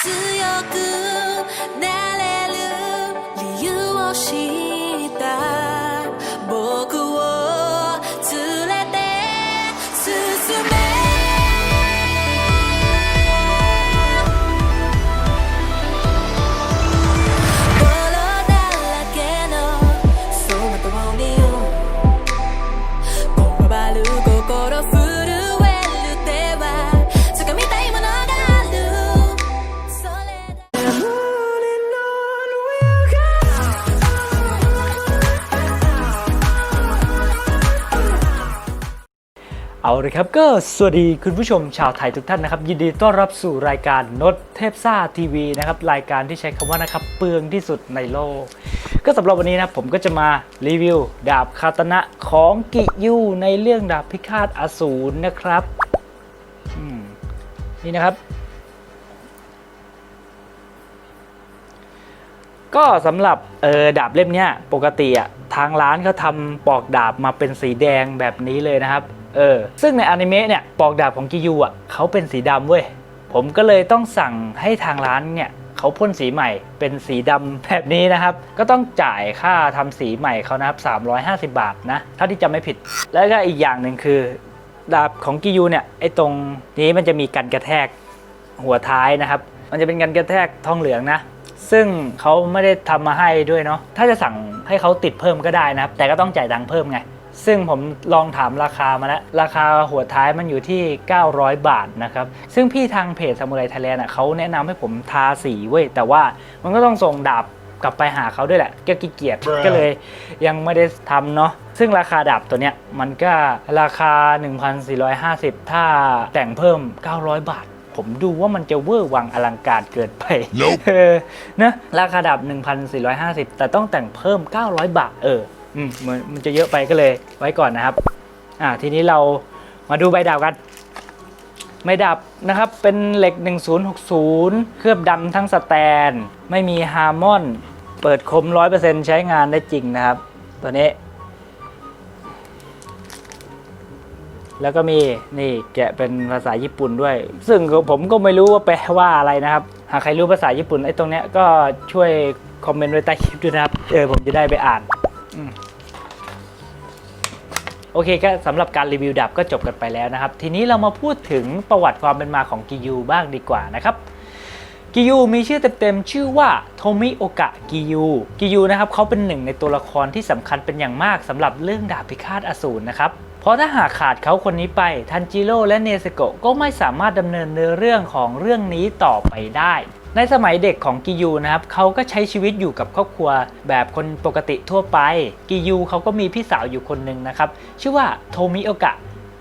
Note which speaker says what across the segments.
Speaker 1: 強く
Speaker 2: เอาเลยครับก็สวัสดีคุณผู้ชมชาวไทยทุกท่านนะครับ ยินดีต้อนรับสู่รายการนดเทพซ่าทีวีนะครับ รายการที่ใช้คำว่านะครับเปลืองที่สุดในโลก ก็สำหรับวันนี้นะผมก็จะมารีวิว ดาบคาตนะของกิยูในเรื่องดาบพิฆาตอสูรนะครับนี่นะครับ ก็สำหรับเออดาบเล่มเนี้ยปกติอะทางร้านเขาทำปอกดาบมาเป็นสีแดงแบบนี้เลยนะครับ เออ ซึ่งในอนิเมะเนี่ยปอกดาบของกิยูอะเขาเป็นสีดำเว้ย ผมก็เลยต้องสั่งให้ทางร้านเนี่ยเขาพ่นสีใหม่เป็นสีดำแบบนี้นะครับ ก็ต้องจ่ายค่าทำสีใหม่เขานะครับ350 บาทนะถ้าที่จำไม่ผิด แล้วก็อีกอย่างหนึ่งคือ ดาบของกิยูเนี่ยไอ้ตรงนี้มันจะมีกันกระแทกหัวท้ายนะครับ มันจะเป็นกันกระแทกทองเหลืองนะซึ่งเขาไม่ได้ทำมาให้ด้วยเนาะ ถ้าจะสั่งให้เขาติดเพิ่มก็ได้นะครับ แต่ก็ต้องจ่ายตังเพิ่มไง ซึ่งผมลองถามราคามาแล้ว ราคาหัวท้ายมันอยู่ที่ 900 บาทนะครับ ซึ่งพี่ทางเพจซามูไรไทยแลนด์เขาแนะนำให้ผมทาสีเว้ย แต่ว่ามันก็ต้องส่งดาบกลับไปหาเขาด้วยแหละก็ขี้เกียจก็เลยยังไม่ได้ทำเนาะซึ่งราคาดาบตัวเนี้ยมันก็ราคา 1,450 ถ้าแต่งเพิ่ม 900 บาท ผมดูว่ามันจะเวอร์วังอลังการเกินไป
Speaker 3: Nope
Speaker 2: เออนะราคาดับ1,450 แต่ต้องแต่งเพิ่ม 900 บาทเออ อืมมันมันจะเยอะไปก็เลยไว้ก่อนนะครับ อ่า ทีนี้เรามาดูใบดาบกันใบดาบนะครับเป็นเหล็ก 1060 เคลือบดำทั้งสแตน ไม่มีฮาร์มอน เปิดคม 100%ใช้งานได้จริงนะครับ ตัวนี้ แล้วก็มีนี่แกะเป็นภาษาญี่ปุ่นด้วย ซึ่งผมก็ไม่รู้ว่าแปลว่าอะไรนะครับ หากใครรู้ภาษาญี่ปุ่นไอ้ตรงเนี้ยก็ช่วยคอมเมนต์ไว้ใต้คลิปด้วยนะครับ เออผมจะได้ไปอ่าน โอเคก็สำหรับการรีวิวดาบก็จบกันไปแล้วนะครับ ทีนี้เรามาพูดถึงประวัติความเป็นมาของกิยูบ้างดีกว่านะครับกิยูมีชื่อเต็มๆชื่อว่าโทมิโอกะกิยูกิยูนะครับเขาเป็นหนึ่งในตัวละครที่สำคัญเป็นอย่างมากสำหรับเรื่องดาบพิฆาตอสูรนะครับเพราะถ้าหากขาดเขาคนนี้ไปทันจิโร่และเนเซโกะก็ไม่สามารถดำเนินเนื้อเรื่องของเรื่องนี้ต่อไปได้ ในสมัยเด็กของกิยูนะครับเขาก็ใช้ชีวิตอยู่กับครอบครัวแบบคนปกติทั่วไป กิยูเขาก็มีพี่สาวอยู่คนหนึ่งนะครับ ชื่อว่าโทมิโอกะ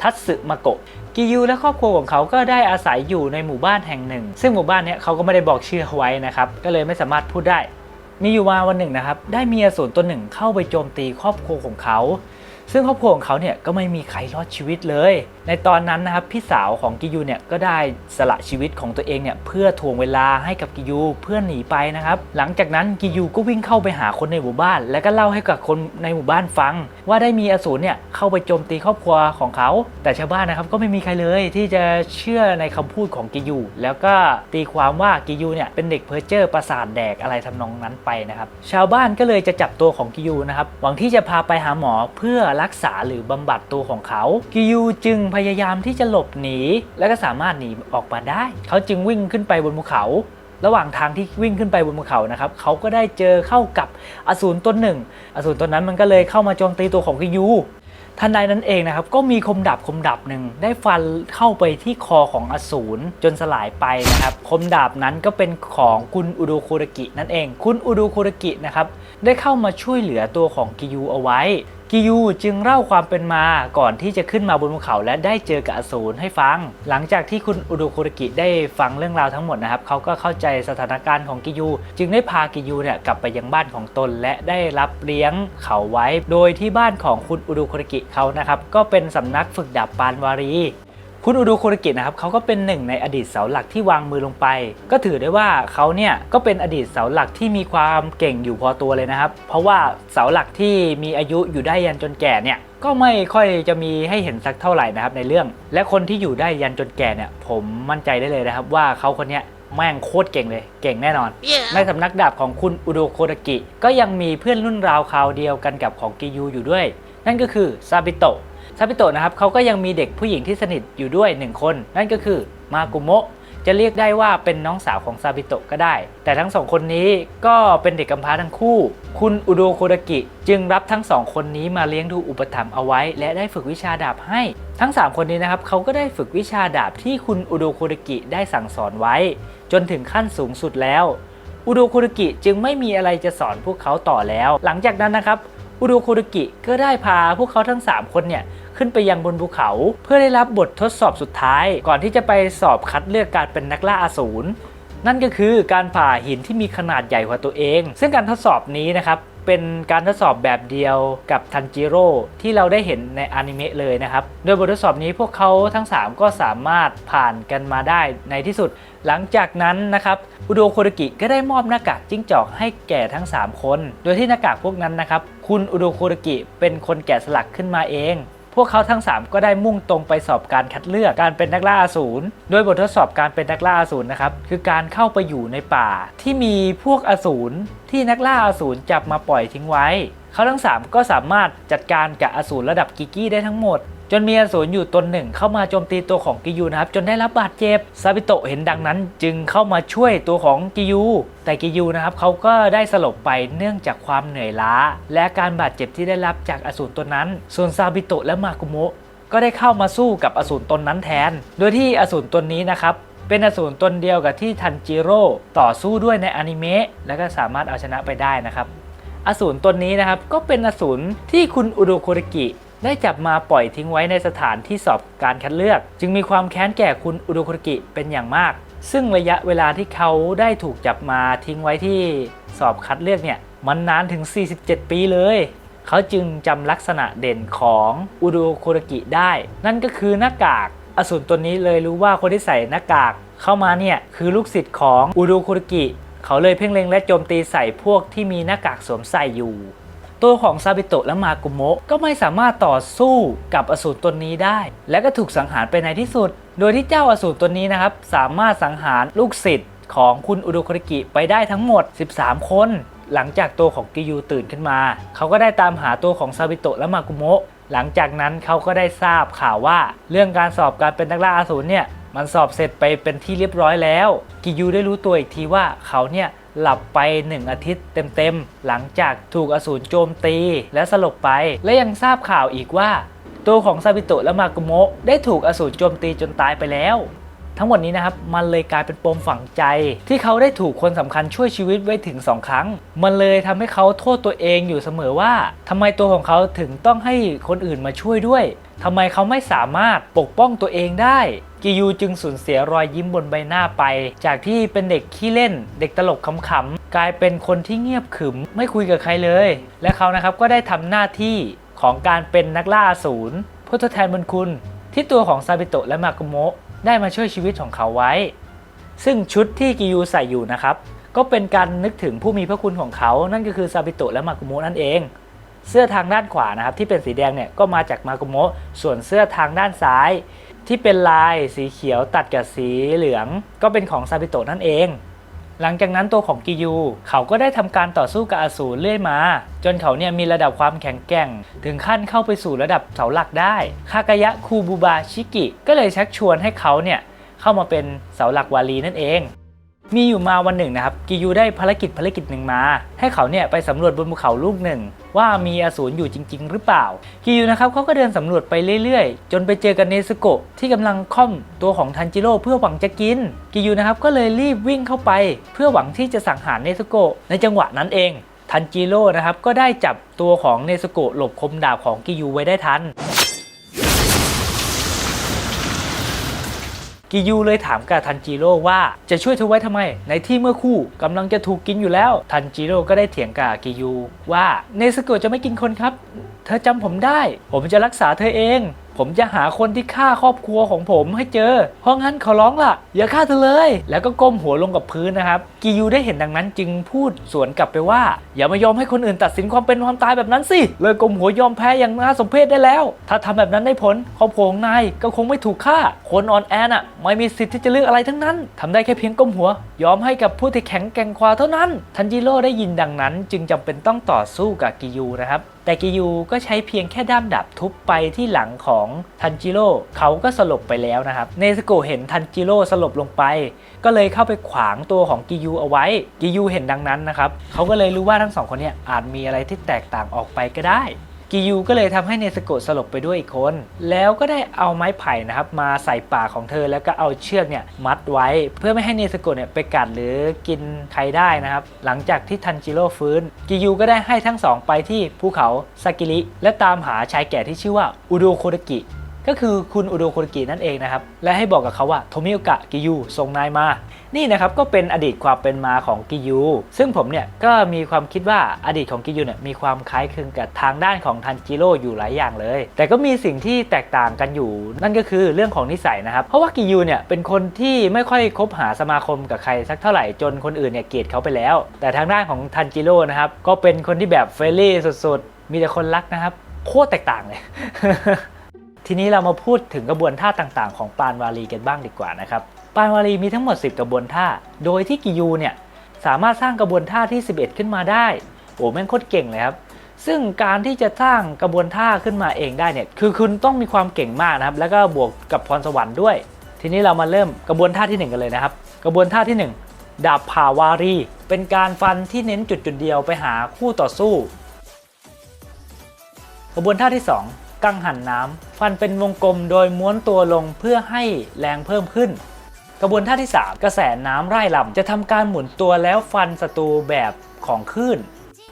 Speaker 2: ทัตสึมาโกะกิยูและครอบครัวของเขาก็ได้อาศัยอยู่ในหมู่บ้านแห่งหนึ่ง ซึ่งหมู่บ้านนี้เขาก็ไม่ได้บอกชื่อไว้นะครับ ก็เลยไม่สามารถพูดได้ มีอยู่มาวันหนึ่งนะครับ ได้มีอสูรตัวหนึ่งเข้าไปโจมตีครอบครัวของเขา ซึ่งครอบครัวของเขาเนี่ยก็ไม่มีใครรอดชีวิตเลย ในตอนนั้นนะครับพี่สาวของกิยูเนี่ยก็ได้สละชีวิตของตัวเองเนี่ยเพื่อทวงเวลาให้กับกิยูเพื่อหนีไปนะครับหลังจากนั้นกิยูก็วิ่งเข้าไปหาคนในหมู่บ้าน แล้วก็เล่าให้กับคนในหมู่บ้านฟัง ว่าได้มีอสูรเนี่ยเข้าไปโจมตีครอบครัวของเขา แต่ชาวบ้านนะครับก็ไม่มีใครเลยที่จะเชื่อในคำพูดของกิยู แล้วก็ตีความว่ากิยูเนี่ยเป็นเด็กเพ้อเจ้อประสาทแดกอะไรทำนองนั้นไปนะครับชาวบ้านก็เลยจะจับตัวของกิยูนะครับหวังที่จะพาไปหาหมอเพื่อรักษาหรือบำบัดตัวของเขากิยูจึงพพยายามที่จะหลบหนี และก็สามารถหนีออกมาได้ เขาจึงวิ่งขึ้นไปบนภูเขา ระหว่างทางที่วิ่งขึ้นไปบนภูเขานะครับเขาก็ได้เจอเข้ากับอสูรตนหนึ่ง อสูรตนนั้นมันก็เลยเข้ามาโจมตีตัวของกิยูทันใดนั้นเองนะครับก็มีคมดาบคมดาบหนึ่งได้ฟันเข้าไปที่คอของอสูรจนสลายไปนะครับ คมดาบนั้นก็เป็นของคุณอุดโครกินั่นเอง คุณอุดโครกินะครับได้เข้ามาช่วยเหลือตัวของกิยูเอาไว้ กิยูจึงเล่าความเป็นมาก่อนที่จะขึ้นมาบนภูเขาและได้เจอกับอสูรให้ฟัง หลังจากที่คุณอุดโครกิได้ฟังเรื่องราวทั้งหมดนะครับเขาก็เข้าใจสถานการณ์ของกิยู จึงได้พากิยูเนี่ยกลับไปยังบ้านของตน และได้รับเลี้ยงเขาไว้ โดยที่บ้านของคุณอุดโครกิเขานะครับก็เป็นสำนักฝึกดาบปานวารี คุณอุโดโครกินะครับเขาก็เป็นหนึ่งในอดีตเสาหลักที่วางมือลงไป ก็ถือได้ว่าเขาเนี่ยก็เป็นอดีตเสาหลักที่มีความเก่งอยู่พอตัวเลยนะครับ เพราะว่าเสาหลักที่มีอายุอยู่ได้ยันจนแก่เนี่ยก็ไม่ค่อยจะมีให้เห็นสักเท่าไหร่นะครับในเรื่อง และคนที่อยู่ได้ยันจนแก่เนี่ยผมมั่นใจได้เลยนะครับ ว่าเขาคนเนี้ยแม่งโคตรเก่งเลย เก่งแน่นอนในสำนักดาบของคุณอุโดโคดากิ ก็ยังมีเพื่อนรุ่นราวคราวเดียวกันกับของกิยูอยู่ด้วย นั่นก็คือซาบิโตะ ซาบิโตะนะครับเขาก็ยังมีเด็กผู้หญิงที่สนิทอยู่ด้วยหนึ่งคน นั่นก็คือมากุโมะจะเรียกได้ว่าเป็นน้องสาวของซาบิโตะก็ได้ แต่ทั้งสองคนนี้ก็เป็นเด็กกำพร้าทั้งคู่ คุณอุโดโคดากิ จึงรับทั้งสองคนนี้มาเลี้ยงดูอุปถัมภ์เอาไว้ และได้ฝึกวิชาดาบให้ ทั้ง 3 คนนี้นะครับเขาก็ได้ฝึกวิชาดาบที่คุณอุโดโคดากิได้สั่งสอนไว้ จนถึงขั้นสูงสุดแล้ว อุโดโคดากิจึงไม่มีอะไรจะสอนพวกเขาต่อแล้ว หลังจากนั้นนะครับอุโดโคดากิก็ได้พาพวกเขาทั้ง 3 คนเนี่ย ขึ้นไปยังบนภูเขา เพื่อได้รับบททดสอบสุดท้าย ก่อนที่จะไปสอบคัดเลือกการเป็นนักล่าอาสูรนั่นก็คือการผ่าหินที่มีขนาดใหญ่กว่าตัวเอง ซึ่งการทดสอบนี้นะครับเป็นการทดสอบแบบเดียวกับทันจิโร่ที่เราได้เห็นในอนิเมะเลยนะครับ โดยบททดสอบนี้พวกเขาทั้ง 3 ก็สามารถผ่านกันมาได้ในที่สุด หลังจากนั้นนะครับอุโดโคดกิก็ได้มอบหน้ากากจิ้งจอกให้แก่ทั้ง 3 คน โดยที่หน้ากากพวกนั้นนะครับคุณอุโดโคดกิเป็นคนแกะสลักขึ้นมาเอง พวกเขาทั้ง 3 ก็ได้มุ่งตรงไปสอบการคัดเลือกการเป็นนักล่าอสูรโดยบททดสอบการเป็นนักล่าอสูรนะครับคือการเข้าไปอยู่ในป่า ที่มีพวกอสูรที่นักล่าอสูรจับมาปล่อยทิ้งไว้ เขาทั้ง 3 ก็สามารถจัดการกับอสูรระดับกิกกี้ได้ทั้งหมด จนมีอสูรอยู่ตนหนึ่งเข้ามาโจมตีตัวของกิยูนะครับ จนได้รับบาดเจ็บซาบิโตะเห็นดังนั้นจึงเข้ามาช่วยตัวของกิยู แต่กิยูนะครับเขาก็ได้สลบไปเนื่องจากความเหนื่อยล้า และการบาดเจ็บที่ได้รับจากอสูรตัวนั้น ส่วนซาบิโตะและมากุโมะก็ได้เข้ามาสู้กับอสูรตนนั้นแทน โดยที่อสูรตนนี้นะครับเป็นอสูรตนเดียวกับที่ทันจิโร่ต่อสู้ด้วยในอนิเมะและก็สามารถเอาชนะไปได้นะครับอสูรตนนี้นะครับก็เป็นอสูรที่คุณอุโดโคริกิ ได้จับมาปล่อยทิ้งไว้ในสถานที่สอบการคัดเลือก จึงมีความแค้นแก่คุณอุดโคริกิเป็นอย่างมาก ซึ่งระยะเวลาที่เขาได้ถูกจับมาทิ้งไว้ที่สอบคัดเลือกเนี่ยมันนานถึง 47 ปีเลย เขาจึงจำลักษณะเด่นของอุดโคริกิได้ นั่นก็คือหน้ากากอสูรตัวนี้เลยรู้ว่าคนที่ใส่หน้ากากเข้ามาเนี่ยคือลูกศิษย์ของอุดโคริกิ เขาเลยเพ่งเล็งและโจมตีใส่พวกที่มีหน้ากากสวมใส่อยู่ ตัวของซาบิโตะและมากุโมะก็ไม่สามารถต่อสู้กับอสูรตนนี้ได้ และก็ถูกสังหารไปในที่สุด โดยที่เจ้าอสูรตนนี้นะครับสามารถสังหารลูกศิษย์ของคุณอุดโคริกิไปได้ทั้งหมด 13 คนหลังจากตัวของกิยูตื่นขึ้นมา เขาก็ได้ตามหาตัวของซาบิโตะและมากุโมะ หลังจากนั้นเขาก็ได้ทราบข่าวว่า เรื่องการสอบการเป็นนักล่าอสูรเนี่ย มันสอบเสร็จไปเป็นที่เรียบร้อยแล้ว กิยูได้รู้ตัวอีกทีว่าเขาเนี่ย หลับไป 1 อาทิตย์เต็มๆ หลังจากถูกอสูรโจมตีและสลบไป และยังทราบข่าวอีกว่า ตัวของซาบิโตะและมากุโมะได้ถูกอสูรโจมตีจนตายไปแล้ว ทั้งหมดนี้นะครับ มันเลยกลายเป็นปมฝังใจ ที่เขาได้ถูกคนสำคัญช่วยชีวิตไว้ถึง 2 ครั้ง มันเลยทำให้เขาโทษตัวเองอยู่เสมอว่าทำไมตัวของเขาถึงต้องให้คนอื่นมาช่วยด้วย ทำไมเขาไม่สามารถปกป้องตัวเองได้ กิยูจึงสูญเสียรอยยิ้มบนใบหน้าไป จากที่เป็นเด็กขี้เล่น เด็กตลกขำๆ กลายเป็นคนที่เงียบขรึม ไม่คุยกับใครเลย และเขานะครับก็ได้ทำหน้าที่ของการเป็นนักล่าอสูรเพื่อทดแทนบุญคุณ ที่ตัวของซาบิโตะและมากุโมะได้มาช่วยชีวิตของเขาไว้ ซึ่งชุดที่กิยูใส่อยู่นะครับก็เป็นการนึกถึงผู้มีพระคุณของเขา นั่นก็คือซาบิโตะและมากุโมะนั่นเอง เสื้อทางด้านขวานะครับที่เป็นสีแดงเนี่ยก็มาจากมากุโมะส่วนเสื้อทางด้านซ้าย ที่เป็นลายสีเขียวตัดกับสีเหลือง ก็เป็นของซาบิโตะนั่นเอง หลังจากนั้นตัวของกิยูเขาก็ได้ทำการต่อสู้กับอสูรเรื่อยมา จนเขาเนี่ยมีระดับความแข็งแกร่ง ถึงขั้นเข้าไปสู่ระดับเสาหลักได้คากายะคูบูบาชิกิก็เลยชักชวนให้เขาเนี่ยเข้ามาเป็นเสาหลักวาลีนั่นเอง มีอยู่มาวันหนึ่งนะครับกิยูได้ภารกิจภารกิจหนึ่งมา ให้เขาเนี่ยไปสำรวจบนภูเขาลูกหนึ่ง ว่ามีอสูรอยู่จริง ๆ หรือเปล่า กิยูนะครับเขาก็เดินสำรวจไปเรื่อยๆ จนไปเจอกับเนสโกะที่กำลังค่อมตัวของทันจิโร่เพื่อหวังจะกิน กิยูนะครับก็เลยรีบวิ่งเข้าไป เพื่อหวังที่จะสังหารเนสโกะในจังหวะนั้นเอง ทันจิโร่นะครับก็ได้จับตัวของเนสโกะหลบคมดาบของกิยูไว้ได้ทัน กิยูเลยถามกับทันจิโร่ว่าจะช่วยเธอไว้ทำไม ในที่เมื่อคู่กำลังจะถูกกินอยู่แล้ว ทันจิโร่ก็ได้เถียงกับกิยูว่าเนสโกะจะไม่กินคนครับ เธอจำผมได้ ผมจะรักษาเธอเอง ผมจะหาคนที่ฆ่าครอบครัวของผมให้เจอ เพราะงั้นขอร้องล่ะ อย่าฆ่าเธอเลย แล้วก็ก้มหัวลงกับพื้นนะครับ กิยูได้เห็นดังนั้นจึงพูดสวนกลับไปว่า อย่ามายอมให้คนอื่นตัดสินความเป็นความตายแบบนั้นสิ เลยก้มหัวยอมแพ้อย่างน่าสมเพชได้แล้ว ถ้าทำแบบนั้นได้ผลครอบครัวของนายก็คงไม่ถูกฆ่า คนอ่อนแอน่ะไม่มีสิทธิ์ที่จะเลือกอะไรทั้งนั้นทำได้แค่เพียงก้มหัว ยอมให้กับผู้ที่แข็งแกร่งกว่าเท่านั้น ทันจิโร่ได้ยินดังนั้น จึงจำเป็นต้องต่อสู้กับกิยูนะครับ แต่กิยูก็ใช้เพียงแค่ด้ามดาบทุบไปที่หลังของทันจิโร่เขาก็สลบไปแล้วนะครับ เนสโกะเห็นทันจิโร่สลบลงไป ก็เลยเข้าไปขวางตัวของกิยูเอาไว้ กิยูเห็นดังนั้นนะครับ เขาก็เลยรู้ว่าทั้งสองคนเนี่ยอาจมีอะไรที่แตกต่างออกไปก็ได้ กิยูก็เลยทำให้เนสโกะสลบไปด้วยอีกคน แล้วก็ได้เอาไม้ไผ่นะครับมาใส่ปากของเธอแล้วก็เอาเชือกเนี่ยมัดไว้ เพื่อไม่ให้เนสโกะเนี่ยไปกัดหรือกินใครได้นะครับ หลังจากที่ทันจิโร่ฟื้น กิยูก็ได้ให้ทั้งสองไปที่ภูเขาซากิริและตามหาชายแก่ที่ชื่อว่าอุโดโคดกิ ก็คือคุณอุโดโคดกินั่นเองนะครับ และให้บอกกับเขาว่าโทมิโอกะกิยูส่งนายมา นี่นะครับก็เป็นอดีตความเป็นมาของกิยู ซึ่งผมเนี่ยก็มีความคิดว่าอดีตของกิยูเนี่ยมีความคล้ายคลึงกับทางด้านของทันจิโร่อยู่หลายอย่างเลย แต่ก็มีสิ่งที่แตกต่างกันอยู่ นั่นก็คือเรื่องของนิสัยนะครับ เพราะว่ากิยูเนี่ยเป็นคนที่ไม่ค่อยคบหาสมาคมกับใครสักเท่าไหร่จนคนอื่นเนี่ยเกลียดเขาไปแล้ว แต่ทางด้านของทันจิโร่นะครับก็เป็นคนที่แบบเฟรนลี่สุดๆ มีแต่คนรักนะครับ โคตรแตกต่างเลย ทีนี้เรามาพูดถึงกระบวนท่าต่างๆ ของปานวาลีกันบ้างดีกว่านะครับ ปานวาลีมีทั้งหมด 10 กระบวนท่า โดยที่กิยูเนี่ยสามารถสร้างกระบวนท่าที่ 11 ขึ้นมาได้ โอ้แม่งโคตรเก่งเลยครับ ซึ่งการที่จะสร้างกระบวนท่าขึ้นมาเองได้เนี่ย คือคุณต้องมีความเก่งมากนะครับ แล้วก็บวกกับพรสวรรค์ด้วย ทีนี้เรามาเริ่มกระบวนท่าที่ 1 กันเลยนะครับ กระบวนท่าที่ 1 ดาบผ่าวารี เป็นการฟันที่เน้นจุดจุดๆเดียวไปหาคู่ต่อสู้ กระบวนท่าที่ 2 กังหันน้ำฟันเป็นวงกลมโดยม้วนตัวลงเพื่อให้แรงเพิ่มขึ้น กระบวนท่าที่ 3 กระแสน้ำไร่ลำจะทำการหมุนตัวแล้วฟันศัตรูแบบของคลื่น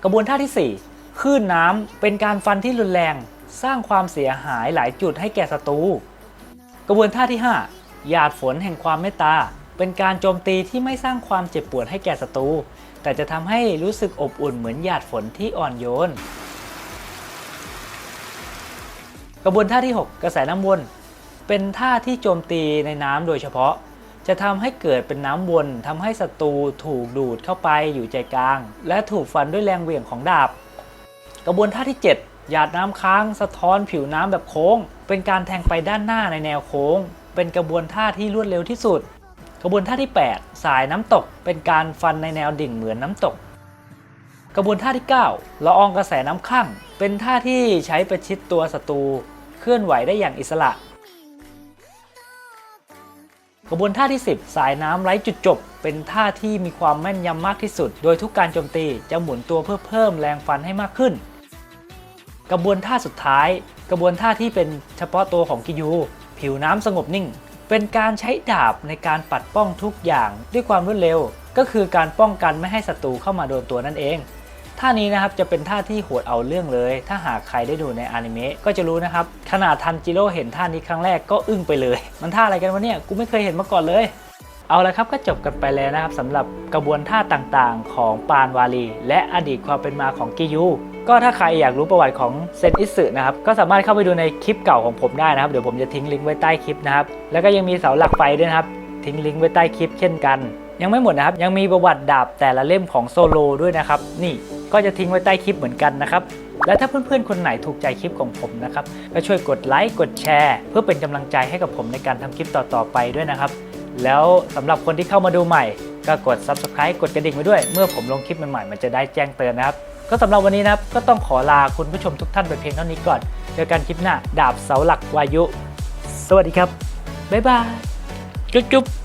Speaker 2: กระบวนท่าที่ 4 คลื่นน้ำเป็นการฟันที่รุนแรง สร้างความเสียหายหลายจุดให้แก่ศัตรู กระบวนท่าที่ 5 หยาดฝนแห่งความเมตตา เป็นการโจมตีที่ไม่สร้างความเจ็บปวดให้แก่ศัตรู แต่จะทำให้รู้สึกอบอุ่นเหมือนหยาดฝนที่อ่อนโยน กระบวนท่าที่ 6 กระแสน้ำวน เป็นท่าที่โจมตีในน้ำโดยเฉพาะ จะทำให้เกิดเป็นน้ำวนทำให้ศัตรูถูกดูดเข้าไปอยู่ใจกลาง และถูกฟันด้วยแรงเหวี่ยงของดาบ กระบวนท่าที่ 7 หยาดน้ำค้างสะท้อนผิวน้ำแบบโค้ง เป็นการแทงไปด้านหน้าในแนวโค้ง เป็นกระบวนท่าที่รวดเร็วที่สุด กระบวนท่าที่ 8 สายน้ำตก เป็นการฟันในแนวดิ่งเหมือนน้ำตกกระบวนท่าที่ 9ละอองกระแสน้ำข้างเป็นท่าที่ใช้ประชิดตัวศัตรู เคลื่อนไหวได้อย่างอิสระ กระบวนท่าที่ 10 สายน้ำไร้จุดจบ เป็นท่าที่มีความแม่นยำมากที่สุด โดยทุกการโจมตีจะหมุนตัวเพื่อเพิ่มแรงฟันให้มากขึ้น กระบวนท่าสุดท้าย กระบวนท่าที่เป็นเฉพาะตัวของกิยู ผิวน้ำสงบนิ่ง เป็นการใช้ดาบในการปัดป้องทุกอย่างด้วยความรวดเร็ว ก็คือการป้องกันไม่ให้ศัตรูเข้ามาโดนตัวนั่นเอง ท่านี้นะครับจะเป็นท่าที่โหดเอาเรื่องเลย ถ้าหากใครได้ดูในอนิเมะก็จะรู้นะครับ ขนาดทันจิโร่เห็นท่านี้ครั้งแรกก็อึ้งไปเลย มันท่าอะไรกันวะเนี่ย กูไม่เคยเห็นมาก่อนเลยเอาละครับก็จบกันไปแล้วนะครับสำหรับกระบวนท่าต่างๆ ของปานวาลี และอดีตความเป็นมาของกิยูก็ถ้าใครอยากรู้ประวัติของเซนอิสึนะครับก็สามารถเข้าไปดูในคลิปเก่าของผมได้นะครับ เดี๋ยวผมจะทิ้งลิงก์ไว้ใต้คลิปนะครับ แล้วก็ยังมีเสาหลักไฟด้วยนะครับ ทิ้งลิงก์ไว้ใต้คลิปเช่นกัน ยังไม่หมดนะครับ ยังมีประวัติดาบแต่ละเล่มของโซโลด้วยนะครับนี่ ก็จะทิ้งไว้ใต้คลิปเหมือนกันนะครับ และถ้าเพื่อนๆ คนไหนถูกใจคลิปของผมนะครับ ก็ช่วยกดไลค์ กดแชร์ เพื่อเป็นกำลังใจให้กับผมในการทำคลิปต่อๆไปด้วยนะครับ แล้วสำหรับคนที่เข้ามาดูใหม่ ก็กด subscribe กดกระดิ่งไว้ด้วย เมื่อผมลงคลิปใหม่ๆ มันจะได้แจ้งเตือนนะครับ ก็สำหรับวันนี้นะครับ ก็ต้องขอลาคุณผู้ชมทุกท่านไปเพียงเท่านี้ก่อน เจอกันคลิปหน้า ดาบเสาหลักวายุ สวัสดีครับ บ๊ายบาย จุ๊บ